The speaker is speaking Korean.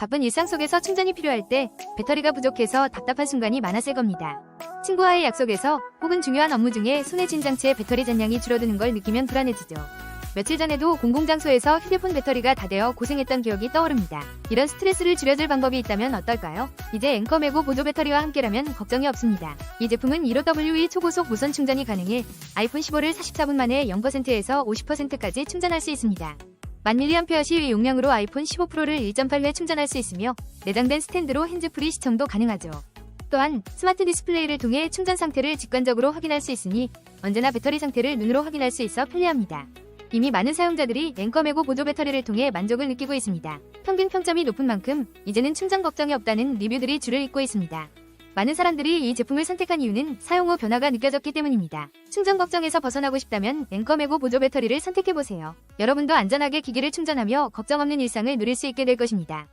바쁜 일상 속에서 충전이 필요할 때 배터리가 부족해서 답답한 순간이 많았을 겁니다. 친구와의 약속에서 혹은 중요한 업무 중에 쥔 장치의 배터리 잔량이 줄어드는 걸 느끼면 불안해지죠. 며칠 전에도 공공장소에서 휴대폰 배터리가 다 되어 고생했던 기억이 떠오릅니다. 이런 스트레스를 줄여줄 방법이 있다면 어떨까요? 이제 앵커 메고 보조 배터리와 함께라면 걱정이 없습니다. 이 제품은 15W 초고속 무선 충전이 가능해 아이폰 15를 44분 만에 0%에서 50%까지 충전할 수 있습니다. 1000mAh 시위 용량으로 아이폰 15 프로를 1.8회 충전할 수 있으며 내장된 스탠드로 핸즈프리 시청도 가능하죠. 또한 스마트 디스플레이를 통해 충전 상태를 직관적으로 확인할 수 있으니 언제나 배터리 상태를 눈으로 확인할 수 있어 편리합니다. 이미 많은 사용자들이 앵커 메고 보조 배터리를 통해 만족을 느끼고 있습니다. 평균 평점이 높은 만큼 이제는 충전 걱정이 없다는 리뷰들이 줄을 잇고 있습니다. 많은 사람들이 이 제품을 선택한 이유는 사용 후 변화가 느껴졌기 때문입니다. 충전 걱정에서 벗어나고 싶다면 앵커메고 보조 배터리를 선택해보세요. 여러분도 안전하게 기기를 충전하며 걱정 없는 일상을 누릴 수 있게 될 것입니다.